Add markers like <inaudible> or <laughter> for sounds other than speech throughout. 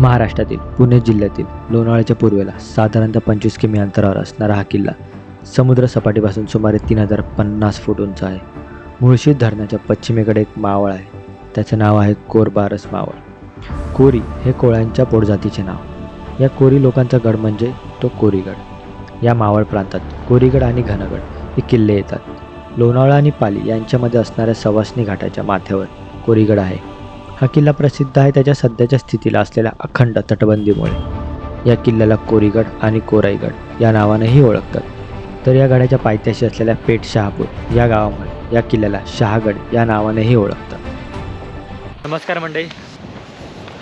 महाराष्ट्रातील पुणे जिल्ह्यातील लोणावळ्याच्या पूर्वेला साधारणतः पंचवीस किमी अंतरावर असणारा हा किल्ला समुद्र सपाटीपासून सुमारे तीन हजार पन्नास फूट उंच आहे. मुळशी धरणाच्या पश्चिमेकडे एक मावळ आहे. त्याचं नाव आहे कोरबारस मावळ. कोरी हे कोळ्यांच्या पोटजातीचे नाव. या कोरी लोकांचा गड म्हणजे तो कोरीगड. या मावळ प्रांतात कोरीगड आणि घनगड हे किल्ले येतात. लोणावळा आणि पाली यांच्यामध्ये असणाऱ्या सवासणी घाटाच्या माथ्यावर कोरीगड आहे. हा किल्ला प्रसिद्ध आहे त्याच्या सध्याच्या स्थितीला असलेल्या अखंड तटबंदीमुळे. या किल्ल्याला कोरीगड आणि कोराईगड या नावानेही ओळखतात. तर या गडाच्या पायथ्याशी असलेल्या पेठ शहापूर या गावामुळे या किल्ल्याला शहागड या नावानेही ओळखतात. नमस्कार मंडळी.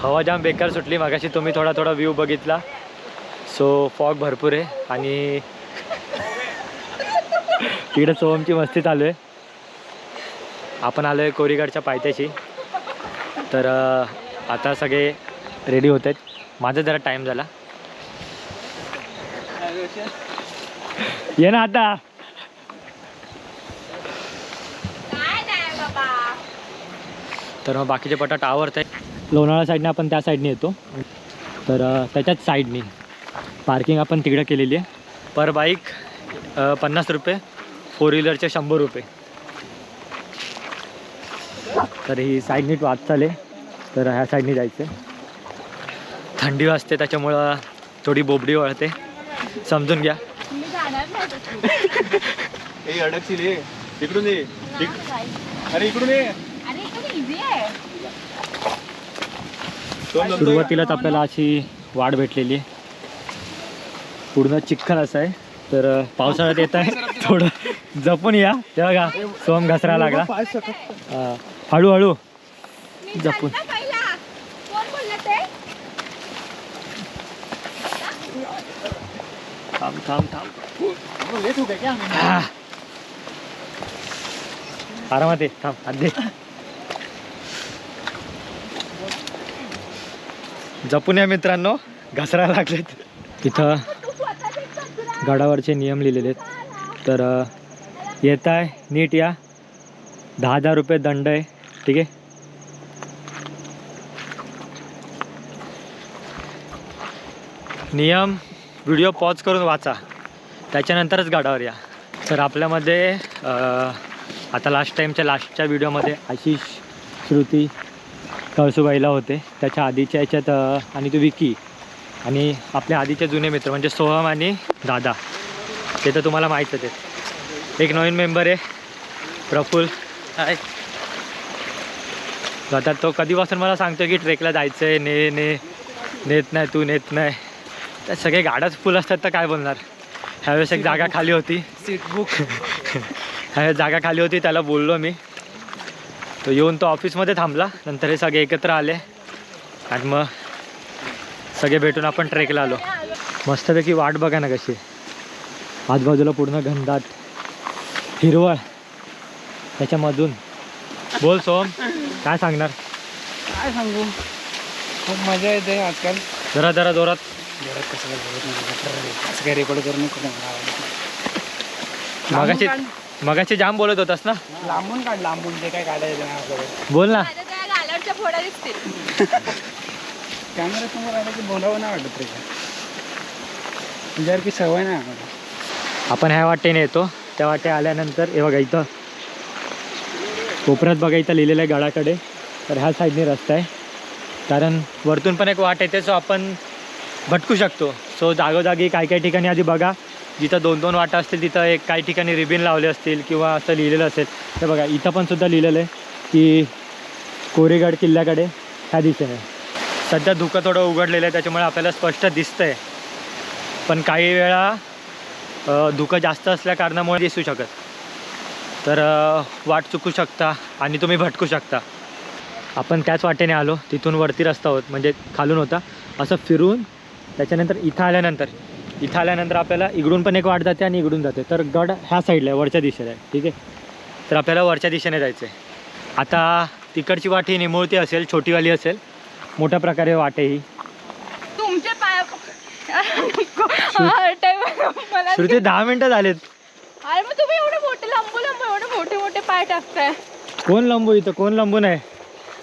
हवा जाम बेकार सुटली मागाशी तुम्ही थोडा थोडा व्ह्यू बघितला. सो फॉग भरपूर आहे आणि <laughs> तिकडे सोहमची मस्ती चालू आहे. आपण आलो आहे कोरीगडच्या पायथ्याशी. तर आता सगळे रेडी होत आहेत. माझा जरा टाईम झाला. ये ना आता. तर मग बाकीचे पटाट आवडत आहेत लोणावळा साईडने आपण त्या साईडने येतो. तर त्याच्याच साईडने पार्किंग आपण तिकडं केलेली आहे. पर बाईक पन्नास रुपये फोर व्हीलरचे शंभर रुपये. तर ही साईड नीट वाचचाल आहे तर ह्या साईडने जायचं. आहे थंडी वाजते त्याच्यामुळं थोडी बोबडी वळते समजून घ्या. इकडून ये. अरे इकडून ये. अरे इकडे इझी आहे. दोन नंतर सुरुवातीलाच आपल्याला अशी वाढ भेटलेली. आहे पूर्ण चिखल असं आहे. तर पावसाळ्यात येत आहे. थोडं जपून या. तेव्हा का सोम घसरा लागला. हळूहळू. मी जपून. जाईल ना पहिला. कोण बोललं ते? थांब थांब थांब. आरामात आहे थांब आधी जपून या मित्रांनो घसरा लागलेत. तिथं गडावरचे नियम लिहिलेले आहेत. तर येत आहे नीट या. दहा हजार रुपये दंड आहे. ठीक आहे. नियम व्हिडिओ पॉज करून वाचा. त्याच्यानंतरच गाडावर या. तर आपल्यामध्ये आता लास्ट टाईमच्या लास्टच्या व्हिडिओमध्ये आशिष श्रुती कळसुबाईला होते. त्याच्या आधीच्या याच्यात आणि तो विकी आणि आपल्या आधीचे जुने मित्र म्हणजे सोहम आणि दादा. ते तर तुम्हाला माहीतच आहेत. एक नवीन मेंबर आहे प्रफुल्ल. हाय आता तो कधीपासून मला सांगतो की ट्रेकला जायचं आहे ने ने नेत नाही तू नेत नाही. तर सगळे गाड्याच फुल असतात तर काय बोलणार? ह्यावेळेस एक जागा खाली होती. सीट बुक <laughs> ह्यावेळेस जागा खाली होती त्याला बोललो मी. तो येऊन तो ऑफिसमध्ये थांबला नंतर हे सगळे एकत्र आले. आणि मग सगळे भेटून आपण ट्रेकला आलो. मस्तपैकी वाट बघा ना कशी. आजूबाजूला पूर्ण घनदाट हिरवळ. त्याच्यामधून. बोल सोम. काय सांगणार? काय सांगू? खूप मजा येते आजकाल. जरा जरा जोरात. घरात कसं काय बोलत नाही असं काय रेकॉर्ड करू नको आवडत. मगाशी लांबून मगाशी जाम बोलत होतास ना? काढ, लांबून काढ लांबून जे काय काढायचं नाही बोल ना. माझ्या त्या गालावरच्या फोडा दिसतील. कॅमेरा समोर आलं की बोलावं नाही वाटत रे. की सवय नाही आम्हाला. आपण ह्या वाटेने येतो. त्या वाटे आल्यानंतर हे बघा इथं. कोपऱ्यात बघा इथं लिहिलेलं आहे गडाकडे. तर ह्या साईडने रस्ता आहे. कारण वरतून पण एक वाट येते सो आपण भटकू शकतो. सो जागोजागी काही काही ठिकाणी आधी बघा. जिथं दोन दोन वाटा असतील तिथं एक काही ठिकाणी रिबिन लावले असतील किंवा असं लिहिलेलं असेल. तर बघा इथं पण सुद्धा लिहिलेलं आहे की कोरेगड किल्ल्याकडे ह्या दिशेने. सध्या धुकं थोडं उघडलेलं आहे त्याच्यामुळे आपल्याला स्पष्ट दिसतं आहे पण काही वेळा धुकं जास्त असल्या कारणामुळे दिसू शकत. तर वाट चुकू शकता आणि तुम्ही भटकू शकता. आपण त्याच वाटेने आलो तिथून वरती रस्ता होत म्हणजे खालून होता. असं फिरून त्याच्यानंतर इथं आल्यानंतर इथं आल्यानंतर आपल्याला इकडून पण एक वाट जाते आणि इकडून जाते. तर गड ह्या साईडला आहे वरच्या दिशेला आहे ठीक आहे? तर आपल्याला वरच्या दिशेने जायचं आहे आता तिकडची वाट ही निमुळती असेल छोटीवाली असेल. मोठ्या प्रकारे वाट आहे ही. <laughs> श्रुती दहा मिनटं झालेत. अरे मग तुम्ही एवढे मोठे लांबू लांबू एवढे मोठे मोठे पाय टाकताय. कोण लंबू इथं? कोण लंबू नाही?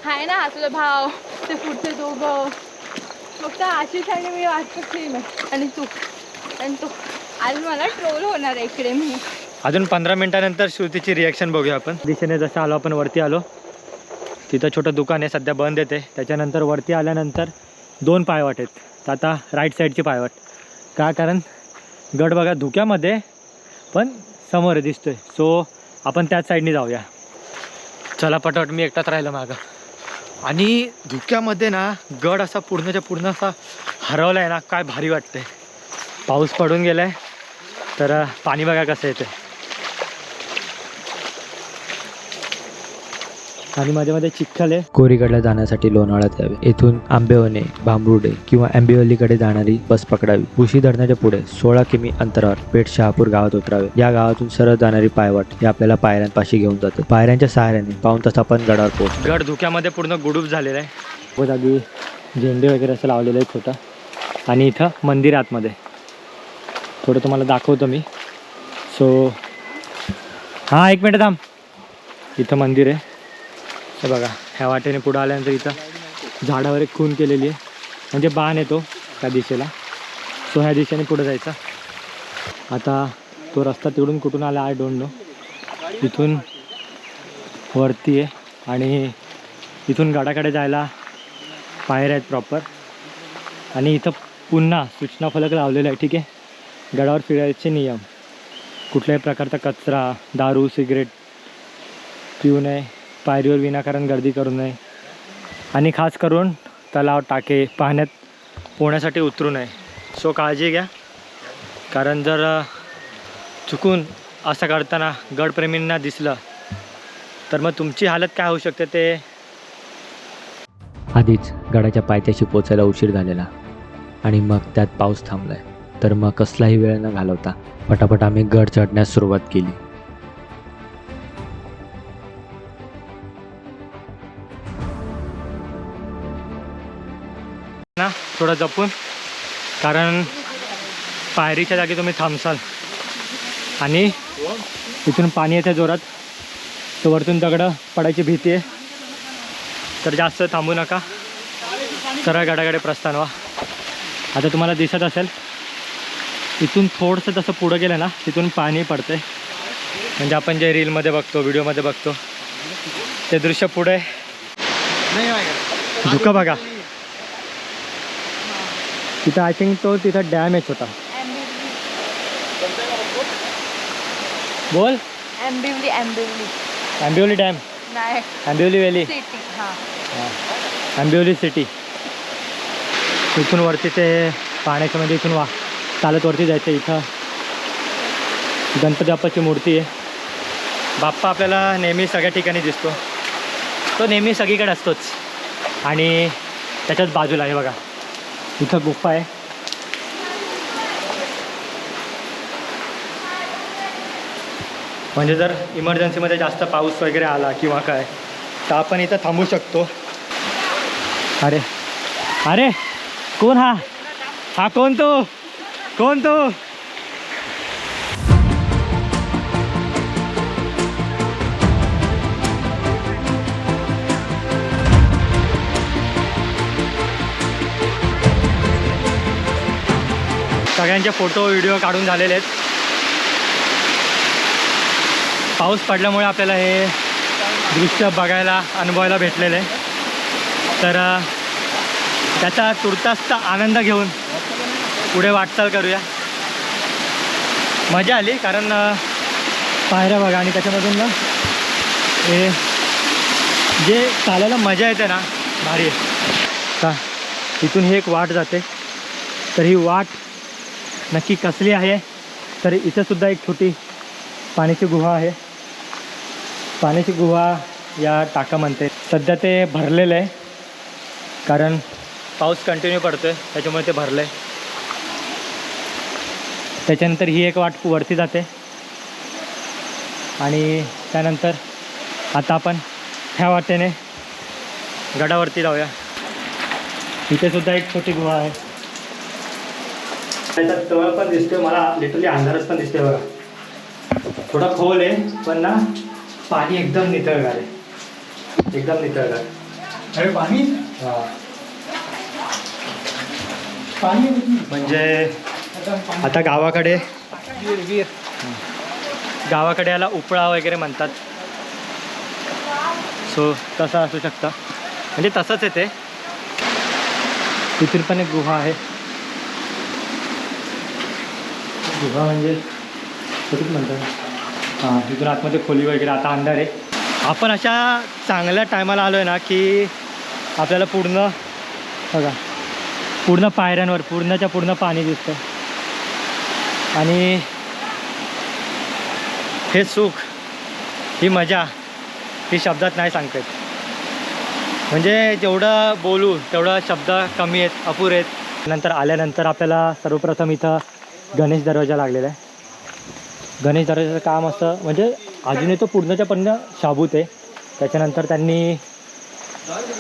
हाय ना हा तुझा भाव ते पुढचे दोघं. फक्त आशिष आणि मी वाटतो आणि तू. आणि तू. आज मला ट्रोल होणार आहे इकडे मी. अजून पंधरा मिनिटानंतर श्रुतीची रिॲक्शन बघूया आपण. दिशेने जसं आलो आपण वरती आलो. तिथं छोटं दुकान आहे सध्या बंद येते. त्याच्यानंतर वरती आल्यानंतर दोन पायवाट आहेत तर आता राईट साईडची पायवाट का? कारण गड बघा धुक्यामध्ये. पण समोर आहे दिसतोय. सो आपण त्याच साईडने जाऊया. चला पटापट मी एकटाच राहिलो मागं. आणि धुक्यामध्ये ना गड असा पूर्णच्या पूर्ण असा हरवला आहे ना काय भारी वाटतंय. पाऊस पडून गेलाय तर पाणी बघा कसं येते आणि मध्ये मध्ये चिखल आहे. कोरीकडला जाण्यासाठी लोणावळ्यात यावे. येथून आंबेवणे भांबरुडे किंवा आंबेवलीकडे जाणारी बस पकडावी. उशी धरणाच्या पुढे सोळा किमी अंतरावर पेठ शहापूर गावात उतरावे. या गावातून सरळ जाणारी पायवाट ही आपल्याला पायऱ्यांपाशी घेऊन जाते. पायऱ्यांच्या सहाऱ्याने पाऊन तास आपण गडावर पोहोचतो. गड धुक्यामध्ये पूर्ण गुडूप झालेला आहे. व जागी झेंडे वगैरे असं लावलेलं आहे छोटा. आणि इथं मंदिर आहे आतमध्ये. थोडं तुम्हाला दाखवतो मी. सो हां एक मिनिट थांब. इथं मंदिर आहे. हे बघा ह्या वाटेने पुढं आल्यानंतर इथं झाडावर एक खून केलेली आहे. म्हणजे बाण येतो त्या दिशेला. सो ह्या दिशेने पुढं जायचा. आता तो रस्ता तिकडून कुठून आला आय डोंट नो इथून वरती आहे आणि इथून गडाकडे जायला पायऱ्या आहेत प्रॉपर आणि इथं पुन्हा सूचना फलक लावलेला आहे ठीक आहे? गडावर फिरायचे नियम. कुठल्याही प्रकारचा कचरा दारू सिगरेट पिऊ नये. पायरीवर विनाकारण गर्दी करू नये. आणि खास करून तलाव टाके पाण्यात पोहण्यासाठी उतरू नये. सो काळजी घ्या. कारण जर चुकून असं करताना गडप्रेमींना दिसलं तर मग तुमची हालत काय होऊ शकते ते? आधीच गडाच्या पायथ्याशी पोचायला उशीर झालेला. आणि मग त्यात पाऊस थांबलाय. तर मग कसलाही वेळ न घालवता पटापट आम्ही गड चढण्यास सुरुवात केली. ना थोडं जपून. कारण पायरीच्या जागी तुम्ही थांबसाल. आणि इथून पाणी येते जोरात. तर वरतून दगडं पडायची भीती आहे. तर जास्त थांबू नका. सरळ गडाकडे प्रस्थान व्हा. आता तुम्हाला दिसत असेल इथून थोडंसं जसं पुढं गेलं ना तिथून पाणी पडते म्हणजे आपण जे रीलमध्ये बघतो व्हिडिओमध्ये बघतो ते दृश्य पुढे. धुकं बघा. तिथं आय थिंक तो तिथं डॅम आहे छोटा बोल. आंबिवली डॅम नाही. आंबिवली व्हॅली सिटी हां. आंबिवली सिटी इथून वरती ते पाण्याच्या मध्ये इथून वा चालत वरती जायचं इथं. गणपती बाप्पाची मूर्ती आहे. बाप्पा आपल्याला नेहमी सगळ्या ठिकाणी दिसतो. तो नेहमी सगळीकडे असतोच. आणि त्याच्याच बाजूला आहे बघा. इथं गुफा आहे म्हणजे जर इमर्जन्सीमध्ये जास्त पाऊस वगैरे आला किंवा काय तर आपण इथं थांबू शकतो. अरे अरे कोण हा? हा कोण तो? कोण तो? सगळ्यांचे फोटो व्हिडिओ काढून झालेले आहेत. पाऊस पडल्यामुळे आपल्याला हे दृश्य बघायला अनुभवायला भेटलेलं आहे. तर त्याचा तुर्तासचा आनंद घेऊन पुढे वाटचाल करूया. मजा आली कारण पायऱ्या बघा आणि त्याच्यामधून ना हे जे चालायला मजा येते ना भारी आहे. का इथून ही एक वाट जाते. तर ही वाट नक्की कसली आहे? तर इथंसुद्धा एक छोटी पाण्याची गुहा आहे. पाण्याची गुहा या टाका म्हणते सध्या ते भरलेलं आहे. कारण पाऊस कंटिन्यू पडतो आहे त्याच्यामुळे ते भरलं आहे त्याच्यानंतर ही एक वाट वरती जाते. आणि त्यानंतर आता आपण ह्या वाटेने गडावरती जाऊया. इथेसुद्धा एक छोटी गुहा आहे. त्याच्यात तळ पण दिसतोय मला लिटरली अंधारच पण दिसतोय बघा. थोडा खोल आहे पण ना पाणी एकदम नितळगार आहे. एकदम नितळगार. अरे पाणी? हा. म्हणजे आता गावाकडे गावाकडे याला उपळा वगैरे म्हणतात. सो तसा असू शकतं. म्हणजे तसंच आहे ते. तिथून पण एक गुहा आहे. गुहा म्हणजे कुठेच म्हणतात हां तिथून आतमध्ये खोली वगैरे आता अंधार आहे. आपण अशा चांगल्या टायमाला आलो आहे ना की आपल्याला पूर्ण बघा पूर्ण पायऱ्यांवर पूर्णच्या पूर्ण पाणी दिसतं आणि हे सुख ही मजा ही शब्दात नाही सांगतात म्हणजे जेवढं बोलू तेवढं शब्द कमी आहेत अपुरे आहेत. नंतर आल्यानंतर आपल्याला सर्वप्रथम इथं गणेश दरवाजा लागलेला आहे. गणेश दरवाजाचं काम असं म्हणजे अजूनही तो पूर्णच्या पूर्ण शाबूत आहे. त्याच्यानंतर त्यांनी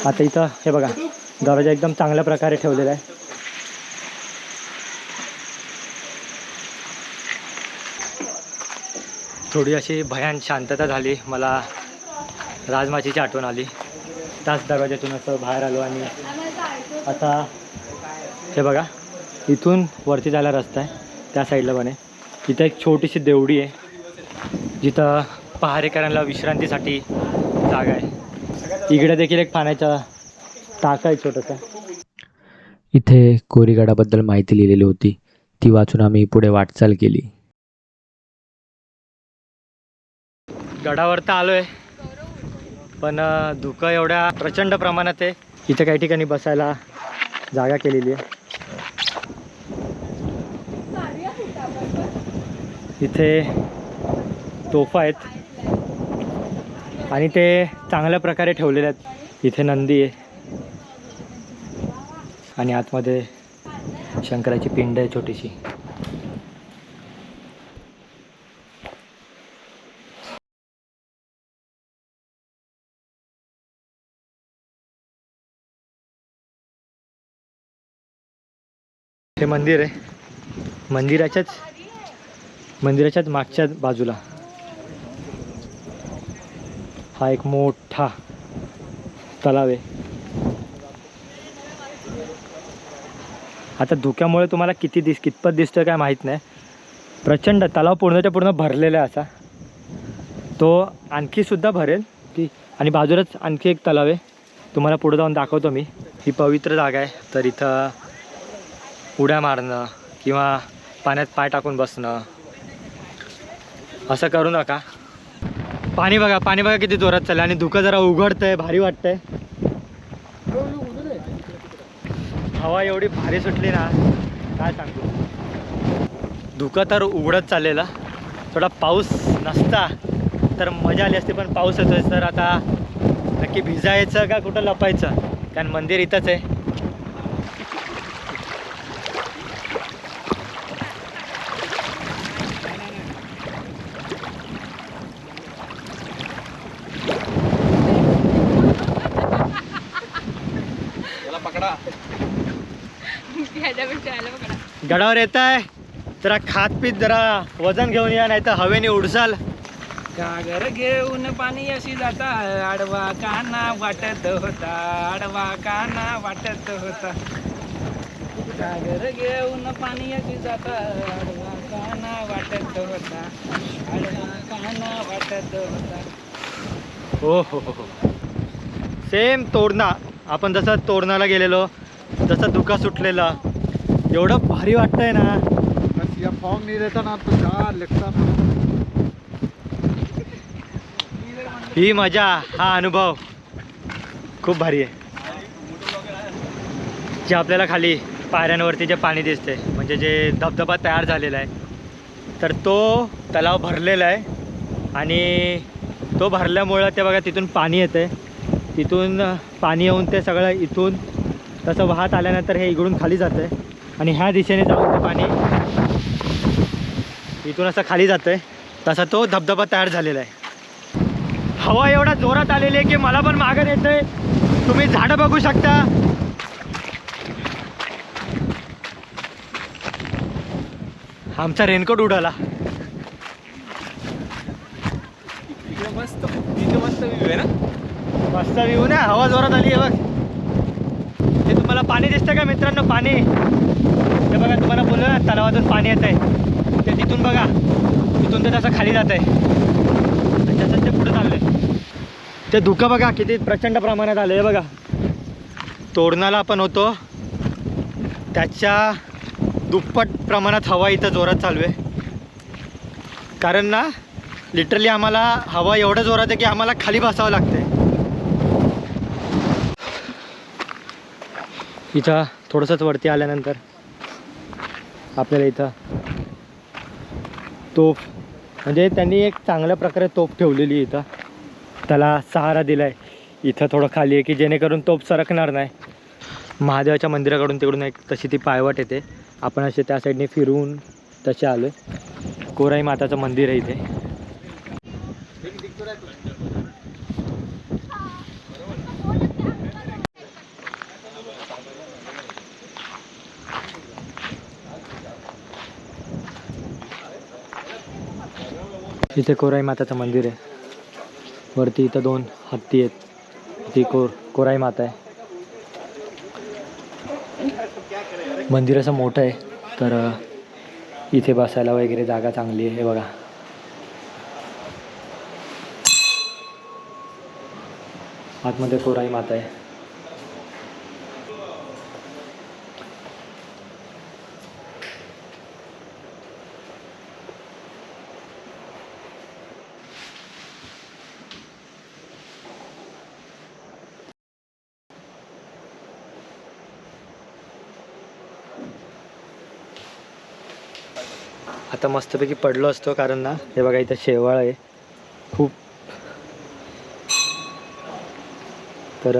आता इथं हे बघा दरवाजा एकदम चांगल्या प्रकारे ठेवलेला आहे. थोडी अशी भयान शांतता झाली. मला राजमाचीची आठवण आली. त्याच दरवाज्यातून असं बाहेर आलो आणि आता हे बघा इथून वरती जायला रस्ता आहे. त्या साईडला पण आहे. इथं एक छोटीशी देवडी आहे. जिथं पहारेकरांना विश्रांतीसाठी जागा आहे. इकडे देखील एक पाण्याचा टाका आहे छोटासा. इथे कोरीगडाबद्दल माहिती लिहिलेली होती. ती वाचून आम्ही पुढे वाटचाल केली. गडावर तर आलो आहे पण धुकं एवढ्या प्रचंड प्रमाणात आहे. इथे काही ठिकाणी बसायला जागा केलेली आहे. इथे तोफा आहेत. आणि ते चांगल्या प्रकारे ठेवलेले आहेत. इथे नंदी आहे. आणि आतमध्ये शंकराची पिंड आहे छोटीशी. हे मंदिर आहे. मंदिराच्याच मंदिराच्याच मागच्या बाजूला. हा एक मोठा तलाव आहे. आता धुक्यामुळे तुम्हाला किती दिस कितपत दिसतोय काय माहीत नाही. प्रचंड तलाव पूर्णच्या पूर्ण भरलेला आहे असा. तो आणखी सुद्धा भरेल की आणि बाजूलाच आणखी एक तलाव आहे. तुम्हाला पुढे जाऊन दाखवतो मी. ही पवित्र जागा आहे. तर इथं उड्या मारणं किंवा पाण्यात पाय टाकून बसणं असं करू नका. पाणी बघा पाणी बघा किती जोरात चाललं आणि धुकं जरा उघडतंय भारी वाटतंय. हवा एवढी भारी सुटली ना काय सांगतो धुकं तर उघडत चाललेलं. थोडा पाऊस नसता तर मजा आली असती पण पाऊस येतोय. तर आता नक्की भिजायचं का कुठं लपायचं? कारण मंदिर इथंच आहे. गडावर येत आहे. जरा खात पीत जरा वजन घेऊन या नाही तर हवेने उडसाल. गागर घेऊन पाणी अशी जाता आडवा काना वाटत होता आडवा काना वाटत होता. गागर घेऊन पाणी अशी जाता आडवा काना वाटत होता आडवा काना वाटत होता. हो हो हो हो. सेम तोरणा. आपण जसं तोरणाला गेलेलो जसं धुका सुटलेला. एवढं भारी वाटतंय ना. बस या फॉर्म नहीं रहता ना तो क्या लगता ही मजा हा अनुभव. खूप भारी आहे. जे आपल्याला खाली पायऱ्यांवरती जे पाणी दिसते म्हणजे जे धबधबा तयार झालेला आहे तर तो तलाव भरलेला आहे. आणि तो भरल्यामुळं ते बघा तिथून पाणी येते तिथून पाणी येऊन ते सगळं इथून तसं वाहत आल्यानंतर हे इकडून खाली जातं आहे आणि ह्या दिशेने जाऊन ते पाणी इथून असं खाली जातं आहे तसा तो धबधबा तयार झालेला आहे. हवा एवढा जोरात आलेली आहे की मला पण मागं येतंय तुम्ही झाडं बघू शकता. आमचा रेनकोट उडाला. मस्त मस्त व्ह्यू आहे ना? मस्त व्ह्यू ना हवा जोरात आली आहे बघ. हे तुम्हाला पाणी दिसतं का मित्रांनो? पाणी. ते बघा तुम्हाला बोललो ना तलावातून पाणी येत आहे ते तिथून बघा तिथून ते तसं खाली जात आहे त्याच्यात ते पुढे चाललंय. ते धुकं बघा किती प्रचंड प्रमाणात आलं आहे बघा. तोडणाला आपण होतो. त्याच्या दुप्पट प्रमाणात हवा इथं जोरात चालू आहे. कारण ना लिटरली आम्हाला हवा एवढं जोरात आहे की आम्हाला खाली बसावं लागतंय. इथं थोडंसंच वरती आल्यानंतर. आपल्याला इथं. तोफ. म्हणजे त्यांनी एक चांगल्या प्रकारे तोफ ठेवलेली इथं. त्याला सहारा दिला आहे इथं थोडं खाली आहे की जेणेकरून तोफ सरकणार नाही. महादेवाच्या मंदिराकडून तिकडून एक तशी ती पायवाट येते. आपण असे त्या साईडने फिरून तसे आलो आहे कोराई माताचं मंदिर आहे इथे. इथे कोराई माताचं मंदिर आहे. वरती इथं दोन हत्ती आहेत. ती कोर कोराई माता आहे. मंदिर असं मोठं आहे तर इथे बसायला वगैरे जागा चांगली आहे हे बघा. आतमध्ये कोराई माता आहे. आता मस्तपैकी पडलो असतो कारण ना हे बघा इथं शेवाळ आहे. खूप. तर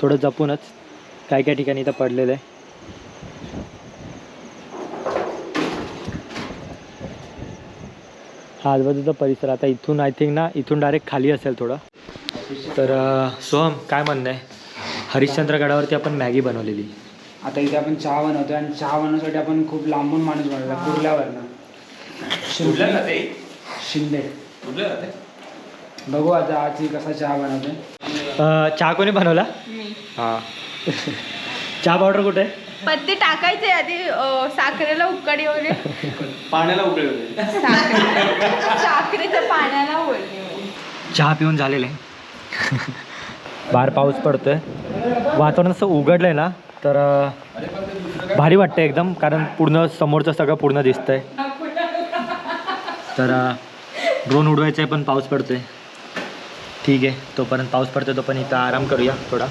थोडं जपूनच काय काय ठिकाणी इथं पडलेलं आहे. हा आजूबाजूचा परिसर आता इथून आय थिंक ना इथून डायरेक्ट खाली असेल थोडं. तर सोहम काय म्हणणं आहे? हरिश्चंद्र गडावरती आपण मॅगी बनवलेली. आता इथे आपण चहा बनवतोय आणि चहा बनवण्यासाठी आपण खूप लांबून माणूस बनवला कुर्ल्यावरनं. शिंदे. शिंदे. बघू आता आज ही कसा चहा बनवतोय अ, चहा कोणी बनवला? हां. चहा पावडर कुठे? आहे पत्ते टाकायचे आधी अं, साखरेला उकडी वगैरे. पाण्याला उकळे होते साखर- साखरेच्या पाण्याला. चहा पिऊन झालेलं. आहे बाहेर पाऊस पडतोय. वातावरण असं उघडलं आहे ना तर अं, भारी वाटतं एकदम कारण पूर्ण समोरचं सगळं पूर्ण दिसतंय. तर ड्रोन उडवायचं आहे पण पाऊस पडतोय. ठीक आहे तोपर्यंत पाऊस पडतोय तोपर्यंत इथं आराम करूया थोडा.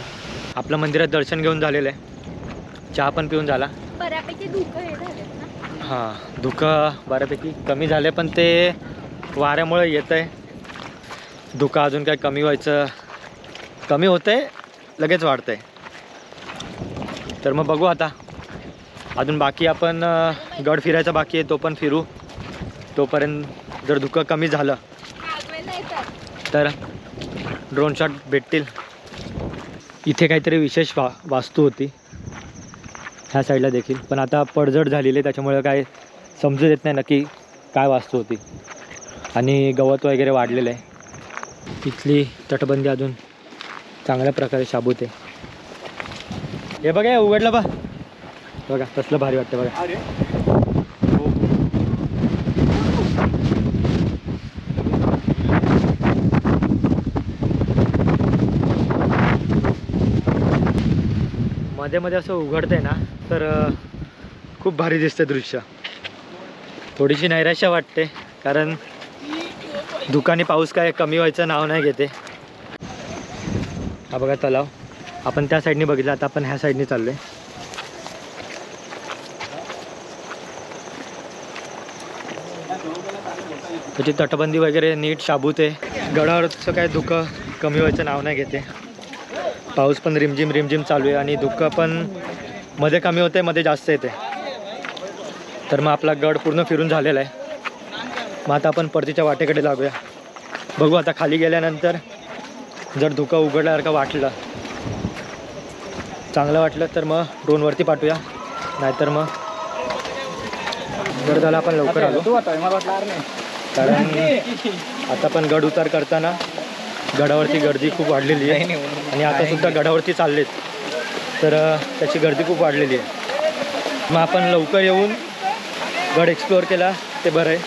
आपलं मंदिरात दर्शन घेऊन झालेलं आहे. चहा पण पिऊन झाला. हे हां धुकं बऱ्यापैकी कमी झाले पण ते वाऱ्यामुळे येतं आहे धुकं अजून काय कमी व्हायचं कमी होतं आहे लगेच वाढतं आहे तर मग बघू आता. अजून बाकी आपण गड फिरायचा बाकी आहे तो पण फिरू. तोपर्यंत जर धुकं कमी झालं तर ड्रोन शॉट भेटतील. इथे काहीतरी विशेष वा वास्तू होती. ह्या साईडला देखील. पण आता पडझड झालेली आहे त्याच्यामुळे काय समजू येत नाही नक्की काय वास्तू होती. आणि गवत वगैरे वाढलेलं आहे. इथली तटबंदी अजून चांगल्या प्रकारे शाबूत आहे. हे बघा उघडलं बा. बघा तसलं भारी वाटतं बघा. मध्ये मध्ये असं उघडतंय ना तर खूप भारी दिसतं दृश्य. थोडीशी नैराश्य वाटते कारण दुकानी पाऊस काय कमी व्हायचं नाव नाही घेते. हा बघा तलाव. आपण त्या साईडने बघितलं आता आपण ह्या साईडने चाललोय. त्याची तटबंदी वगैरे नीट शाबूत आहे. गडावरचं काय धुकं कमी व्हायचं नाव नाही घेते. पाऊस पण रिमझिम रिमझिम चालू आहे आणि धुकं पण मध्ये कमी होते मध्ये जास्त येते तर मग आपला गड पूर्ण फिरून झालेला आहे. मग आता आपण परतीच्या वाटेकडे लागूया. बघू आता खाली गेल्यानंतर जर धुकं उघडल्यासारखं वाटलं चांगलं वाटलं तर मग ड्रोनवरती पाठवूया. नाहीतर मग जर झालं आपण लवकर आलो. कारण आता पण गड उतार करताना गडावरती गर्दी खूप वाढलेली आहे. आणि आता सुद्धा गडावरती चाललेत. तर त्याची गर्दी खूप वाढलेली आहे. मग आपण लवकर येऊन गड एक्सप्लोअर केला. ते बरं आहे.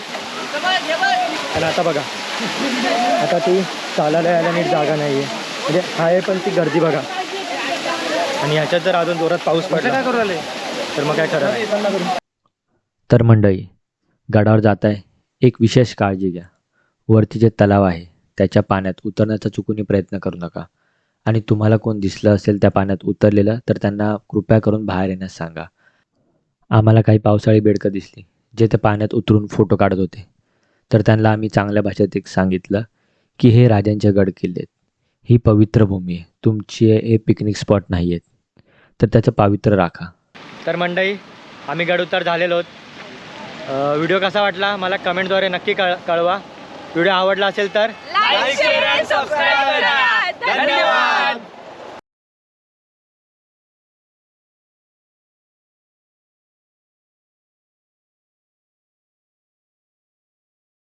आणि आता बघा. आता ती चालायला यायला नीट जागा नाही आहे म्हणजे आहे पण ती गर्दी बघा. आणि ह्याच्यात जर अजून जोरात पाऊस पडला तर मग काय नाही. तर मंडळी गडावर जात आहे एक विशेष काळजी घ्या. वरती जे तलाव आहे त्याच्या पाण्यात उतरण्याचा चुकूनही प्रयत्न करू नका. आणि तुम्हाला कोण दिसलं असेल त्या पाण्यात उतरलेलं तर त्यांना कृपया करून बाहेर येण्यास सांगा. आम्हाला काही पावसाळी बेडकं दिसली जे ते पाण्यात उतरून फोटो काढत होते. तर त्यांना आम्ही चांगल्या भाषेत एक सांगितलं की हे राजांचे गड किल्ले आहेत ही पवित्र भूमी आहे. तुमची हे पिकनिक स्पॉट नाही आहेत. तर त्याचं पावित्र्य राखा. तर मंडई आम्ही गड उतार झालेलो आहोत. व्हिडिओ कसा वाटला? मला कमेंटद्वारे नक्की कळ कळवा. व्हिडिओ आवडला असेल तर धन्यवाद.